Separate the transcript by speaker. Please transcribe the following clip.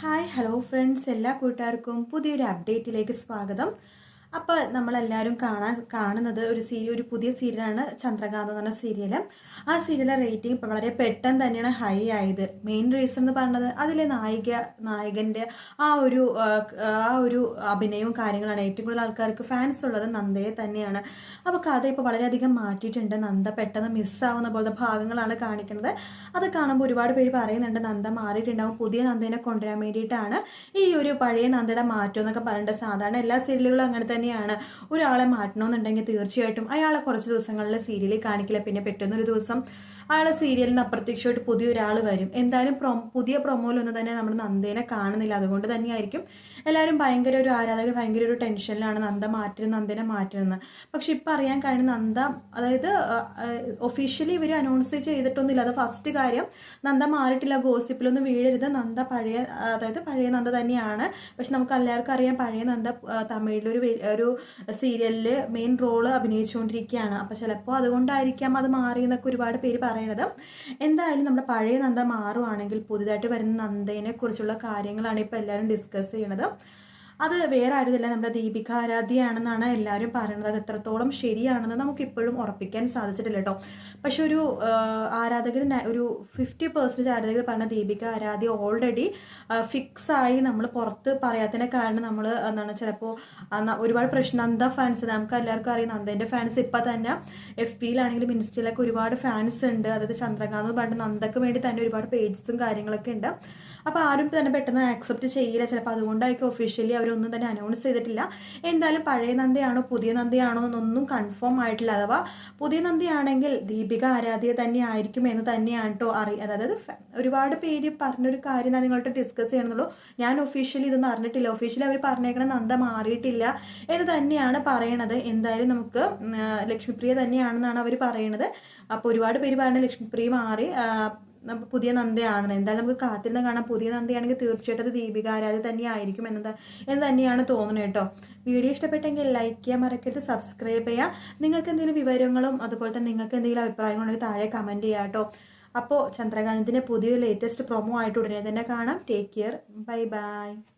Speaker 1: Hi hello friends എല്ലാ കൂട്ടുകാർക്കും പുതിയൊരു അപ്ഡേറ്റിലേക്ക് സ്വാഗതം. അപ്പോൾ നമ്മളെല്ലാവരും കാണാൻ കാണുന്നത് ഒരു സീരിയൽ ഒരു പുതിയ സീരിയലാണ് ചന്ദ്രകാന്ത് എന്ന് പറഞ്ഞ സീരിയൽ ആ സീരിയലിലെ റേറ്റിംഗ് ഇപ്പോൾ വളരെ പെട്ടെന്ന് തന്നെയാണ് ഹൈ ആയത്. മെയിൻ റീസൺ എന്ന് പറഞ്ഞത് അതിലെ നായിക നായകന്റെ ആ ഒരു ആ ഒരു അഭിനയവും കാര്യങ്ങളാണ് ഏറ്റവും കൂടുതൽ ആൾക്കാർക്ക് ഫാൻസ് ഉള്ളത് നന്ദയെ തന്നെയാണ്. അപ്പോൾ കഥ ഇപ്പോൾ വളരെയധികം മാറ്റിയിട്ടുണ്ട്. നന്ദ പെട്ടെന്ന് മിസ്സാവുന്ന പോലത്തെ ഭാഗങ്ങളാണ് കാണിക്കുന്നത്. അത് കാണുമ്പോൾ ഒരുപാട് പേര് പറയുന്നുണ്ട് നന്ദ മാറിയിട്ടുണ്ടാവും. പുതിയ നന്ദേനെ കൊണ്ടുവരാൻ വേണ്ടിയിട്ടാണ് ഈ ഒരു പഴയ നന്ദയുടെ മാറ്റം എന്നൊക്കെ പറയേണ്ടത് സാധാരണ എല്ലാ സീരിയലുകളും അങ്ങനെ തന്നെയാണ്. ഒരാളെ മാറ്റണമെന്നുണ്ടെങ്കിൽ തീർച്ചയായിട്ടും അയാളെ കുറച്ച് ദിവസങ്ങളിൽ സീരിയലിൽ കാണിക്കില്ല. പിന്നെ പെട്ടെന്നൊരു ദിവസം അയാളെ സീരിയലിന് അപ്രത്യക്ഷമായിട്ട് പുതിയൊരാൾ വരും. എന്തായാലും പ്രൊ പുതിയ പ്രൊമോയിലൊന്നും തന്നെ നമ്മൾ നന്ദേനെ കാണുന്നില്ല. അതുകൊണ്ട് തന്നെയായിരിക്കും എല്ലാവരും ഭയങ്കര ഒരു ആരാധകർ ഭയങ്കര ഒരു ടെൻഷനിലാണ് നന്ദ മാറ്റരുത് നന്ദനെ മാറ്റരുതെന്ന് പക്ഷെ ഇപ്പം അറിയാൻ കഴിയുന്ന നന്ദ അതായത് ഒഫീഷ്യലി ഇവർ അനൗൺസ് ചെയ്തിട്ടൊന്നുമില്ല. അത് ഫസ്റ്റ് കാര്യം നന്ദ മാറിയിട്ടില്ല. ഗോസിപ്പിലൊന്നും വീഴരുത്. നന്ദ പഴയ അതായത് പഴയ നന്ദ തന്നെയാണ്. പക്ഷെ നമുക്ക് എല്ലാവർക്കും അറിയാം പഴയ നന്ദ തമിഴിലൊരു ഒരു സീരിയലിൽ മെയിൻ റോൾ അഭിനയിച്ചുകൊണ്ടിരിക്കുകയാണ്. അപ്പോൾ ചിലപ്പോൾ അതുകൊണ്ടായിരിക്കാം അത് മാറി എന്നൊക്കെ ഒരുപാട് പേര് പറയണത്. എന്തായാലും നമ്മുടെ പഴയ നന്ദ മാറുവാണെങ്കിൽ പുതുതായിട്ട് വരുന്ന നന്ദനെ കുറിച്ചുള്ള കാര്യങ്ങളാണ് ഇപ്പോൾ എല്ലാവരും ഡിസ്കസ് ചെയ്യണത്. അത് വേറെ ആരുമില്ല. നമ്മുടെ ദീപിക ആരാധ്യയാണെന്നാണ് എല്ലാവരും പറയുന്നത്. അത് എത്രത്തോളം ശരിയാണെന്ന് നമുക്ക് ഇപ്പോഴും ഉറപ്പിക്കാൻ സാധിച്ചിട്ടില്ല കേട്ടോ. പക്ഷെ ഒരു ആരാധകർ ഒരു ഫിഫ്റ്റി പെർസെന്റേജ് ആരാധകർ പറഞ്ഞ ദീപിക ആരാധ്യ ഓൾറെഡി ഫിക്സായി നമ്മൾ പുറത്ത് പറയാത്തതിനെ കാരണം നമ്മൾ എന്താണ് ചിലപ്പോൾ ഒരുപാട് പ്രശ്നം. നന്ദ ഫാൻസ് നമുക്ക് എല്ലാവർക്കും അറിയാം. നന്ദേന്റെ ഫാൻസ് ഇപ്പം തന്നെ എഫ് പിയിലാണെങ്കിലും ഇൻസ്റ്റയിലൊക്കെ ഒരുപാട് ഫാൻസ് ഉണ്ട്. അതായത് ചന്ദ്രകാന്ത് പറഞ്ഞിട്ട് നന്ദക്ക് വേണ്ടി തന്നെ ഒരുപാട് പേജസും കാര്യങ്ങളൊക്കെ ഉണ്ട്. അപ്പോൾ ആരും തന്നെ പെട്ടെന്ന് ആക്സെപ്റ്റ് ചെയ്യില്ല. ചിലപ്പോൾ അതുകൊണ്ടായിരിക്കും ഒഫീഷ്യലി അവരൊന്നും തന്നെ അനൗൺസ് ചെയ്തിട്ടില്ല. എന്തായാലും പഴയ നന്ദിയാണോ പുതിയ നന്ദിയാണോ എന്നൊന്നും കൺഫേം ആയിട്ടില്ല. അഥവാ പുതിയ നന്ദിയാണെങ്കിൽ ദീപിക ആരാധ്യ തന്നെ ആയിരിക്കും എന്ന് തന്നെയാണ് കേട്ടോ അറി അതായത് ഒരുപാട് പേര് പറഞ്ഞൊരു കാര്യം ഞാൻ നിങ്ങളോട്ട് ഡിസ്കസ് ചെയ്യണമെന്നുള്ളൂ ഞാൻ ഒഫീഷ്യലി ഇതൊന്നും അറിഞ്ഞിട്ടില്ല. ഒഫീഷ്യലി അവർ പറഞ്ഞേക്കണ നന്ദ മാറിയിട്ടില്ല എന്ന് തന്നെയാണ് പറയണത്. എന്തായാലും നമുക്ക് ലക്ഷ്മിപ്രിയ തന്നെയാണെന്നാണ് അവർ പറയണത്. അപ്പോൾ ഒരുപാട് പേര് പറഞ്ഞ ലക്ഷ്മിപ്രിയ മാറി. പുതിയ നന്ദയാണ്. എന്തായാലും നമുക്ക് കാത്തിരുന്ന് കാണാം. പുതിയ നന്ദയാണെങ്കിൽ തീർച്ചയായിട്ടും അത് ദീപിക ആരാധ്യ തന്നെ ആയിരിക്കും എന്നത് എന്ന് തന്നെയാണ് തോന്നുന്നത് കേട്ടോ. വീഡിയോ ഇഷ്ടപ്പെട്ടെങ്കിൽ ലൈക്ക് ചെയ്യാൻ മറക്കരുത് സബ്സ്ക്രൈബ് ചെയ്യുക നിങ്ങൾക്ക് എന്തെങ്കിലും വിവരങ്ങളും അതുപോലെ തന്നെ നിങ്ങൾക്ക് എന്തെങ്കിലും അഭിപ്രായങ്ങളുണ്ടെങ്കിൽ താഴെ കമന്റ് ചെയ്യുക കേട്ടോ. അപ്പോൾ ചന്ദ്രകാന്തിന്റെ പുതിയ ലേറ്റസ്റ്റ് പ്രൊമോ ആയിട്ട് ഉടനെ തന്നെ കാണാം. Take care bye bye